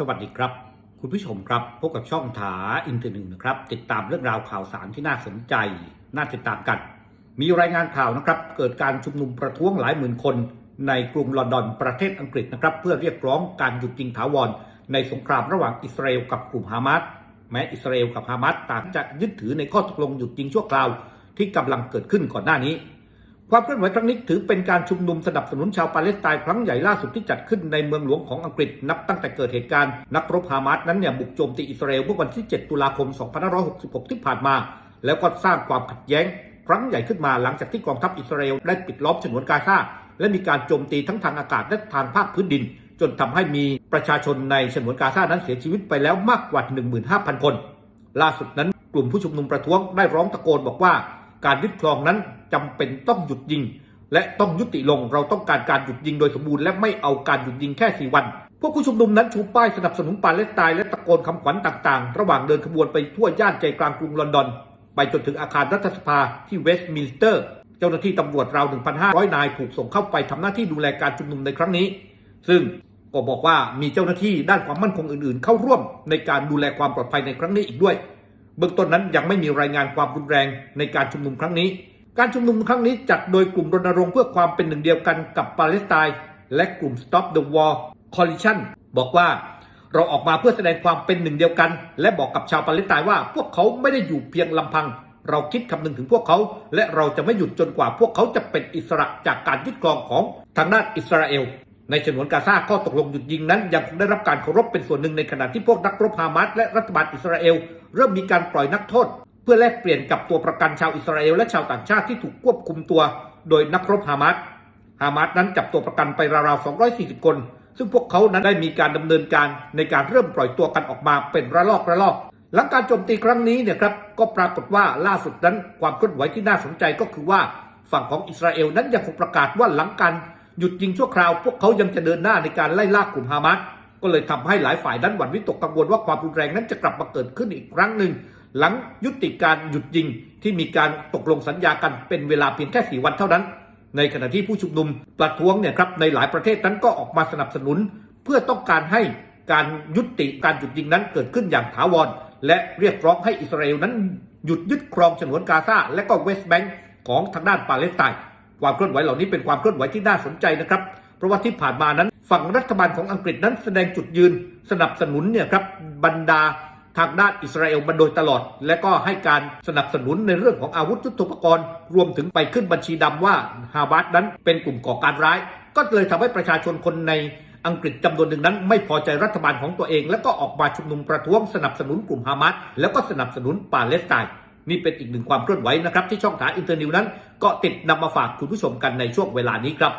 สวัสดีครับ คุณผู้ชมครับพบกับช่องถาอินเทอร์เน็ตนะครับ ติดตามเรื่องราวข่าวสารที่น่าสนใจ น่าติดตามกัน มีรายงานข่าวนะครับ เกิดการชุมนุมประท้วงหลายหมื่นคน ในกรุงลอนดอนประเทศอังกฤษนะครับ เพื่อเรียกร้องการหยุดยิงถาวรในสงครามระหว่างอิสราเอลกับกลุ่มฮามาสแม้อิสราเอลกับฮามาสต่างจะยึดถือในข้อตกลงหยุดยิงชั่วคราวที่กำลังเกิดขึ้นก่อนหน้านี้ ความเคลื่อนไหวครั้งนี้ถือเป็นการชุมนุมสนับสนุนชาวปาเลสไตน์ครั้งใหญ่ล่าสุดที่จัดขึ้นในเมืองหลวงของอังกฤษนับตั้งแต่เกิดเหตุการณ์นักรบฮามาสนั้นเนี่ยบุกโจมตีอิสราเอลเมื่อวันที่ 7 ตุลาคม 2566 ที่ผ่านมา แล้วก็สร้างความขัดแย้ง ครั้งใหญ่ขึ้นมาหลังจากที่กองทัพอิสราเอลได้ปิดล้อมฉนวนกาซาและมีการโจมตีทั้งทางอากาศและทางภาคพื้นดิน จนทำให้มีประชาชนในฉนวนกาซานั้นเสียชีวิตไปแล้วมากกว่า 15,000 คน ล่าสุดนั้นกลุ่มผู้ชุมนุมประท้วงได้ร้องตะโกนบอกว่าการยึดครองนั้น จำเป็นต้องหยุดยิง และต้องยุติลงเราต้องการการหยุดยิงโดยสมบูรณ์และไม่เอาการหยุดยิงแค่4วัน พวกผู้ชุมนุมนั้นชูป้ายสนับสนุนปาเลสไตน์และตะโกนคำขวัญต่างๆ ระหว่างเดินขบวนไปทั่วย่านใจกลางกรุงลอนดอน ไปจนถึงอาคารรัฐสภาที่เวสต์มินสเตอร์ เจ้าหน้าที่ตำรวจราว 1,500 นายถูกส่งเข้าไปทำหน้าที่ดูแลการชุมนุมในครั้งนี้ ซึ่งก็บอกว่ามีเจ้าหน้าที่ด้านความมั่นคงอื่นๆ เข้าร่วมในการดูแลความปลอดภัยในครั้งนี้อีกด้วย เบื้องต้นนั้นยังไม่มีรายงานความรุนแรงในการชุมนุมครั้งนี้ การชุมนุมครั้งนี้จัดโดยกลุ่มรณรงค์เพื่อความเป็นหนึ่งเดียวกันกับปาเลสไตน์และกลุ่ม Stop the War Coalition บอกว่าเราออกมาเพื่อแสดงความเป็นหนึ่งเดียวกัน และบอกกับชาวปาเลสไตน์ว่าพวกเขาไม่ได้อยู่เพียงลำพัง เราคิดคำนึงถึงพวกเขา และเราจะไม่หยุดจนกว่าพวกเขาจะเป็นอิสระจากการยึดครองของทางด้านอิสราเอล ในฉนวนกาซาข้อตกลงหยุดยิงนั้น ยังคงได้รับการเคารพเป็นส่วนหนึ่งในขณะที่พวกนักรบฮามาสและรัฐบาลอิสราเอล เริ่มมีการปล่อยนักโทษ พื่อแลกเปลี่ยนกับตัวประกันชาวอิสราเอลและชาวต่างชาติที่ถูกควบคุมตัว โดยนักรบฮามาส ฮามาสนั้นจับตัวประกันไปราวๆ 240 คน ซึ่งพวกเขานั้นได้มีการดำเนินการในการเริ่มปล่อยตัวกันออกมาเป็นระลอกระลอก หลังการโจมตีครั้งนี้เนี่ยครับ ก็ปรากฏว่าล่าสุดนั้นความเคลื่อนไหวที่น่าสนใจก็คือว่าฝั่งของอิสราเอลนั้นยังคงประกาศว่าหลังการหยุดยิงชั่วคราว พวกเขายังจะเดินหน้าในการไล่ล่ากลุ่มฮามาส ก็เลยทำให้หลายฝ่ายนั้นหวั่นวิตกกังวลว่าความรุนแรงนั้นจะกลับมาเกิดขึ้นอีกครั้งหนึ่ง หลังยุติการหยุดยิงที่มีการตกลงสัญญากันเป็นเวลาเพียงแค่ 4 วันเท่านั้น ในขณะที่ผู้ชุมนุมประท้วงเนี่ยครับในหลายประเทศนั้นก็ออกมาสนับสนุน เพื่อต้องการให้การยุติการหยุดยิงนั้นเกิดขึ้นอย่างถาวร และเรียกร้องให้อิสราเอลนั้นหยุดยึดครองฉนวนกาซาและก็เวสต์แบงก์ของทางด้านปาเลสไตน์ความเคลื่อนไหวเหล่านี้เป็นความเคลื่อนไหวที่น่าสนใจนะครับ เพราะว่าที่ผ่านมานั้น ฝั่งรัฐบาลของอังกฤษนั้นแสดงจุดยืนสนับสนุนเนี่ยครับบรรดาทางด้านอิสราเอลมาโดยตลอด และก็ให้การสนับสนุนในเรื่องของอาวุธยุทโธปกรณ์ รวมถึงไปขึ้นบัญชีดำว่าฮาบาสนั้นเป็นกลุ่มก่อการร้าย ก็เลยทำให้ประชาชนคนในอังกฤษจำนวนหนึ่งนั้น ไม่พอใจรัฐบาลของตัวเอง และก็ออกมาชุมนุมประท้วงสนับสนุนกลุ่มฮามาสแล้วก็สนับสนุนปาเลสไตน์นี่เป็นอีกหนึ่งความเคลื่อนไหวนะครับที่ช่องถาอินเตอร์นิวนั้น ก็ติดนำมาฝากคุณผู้ชมกันในช่วงเวลานี้ครับ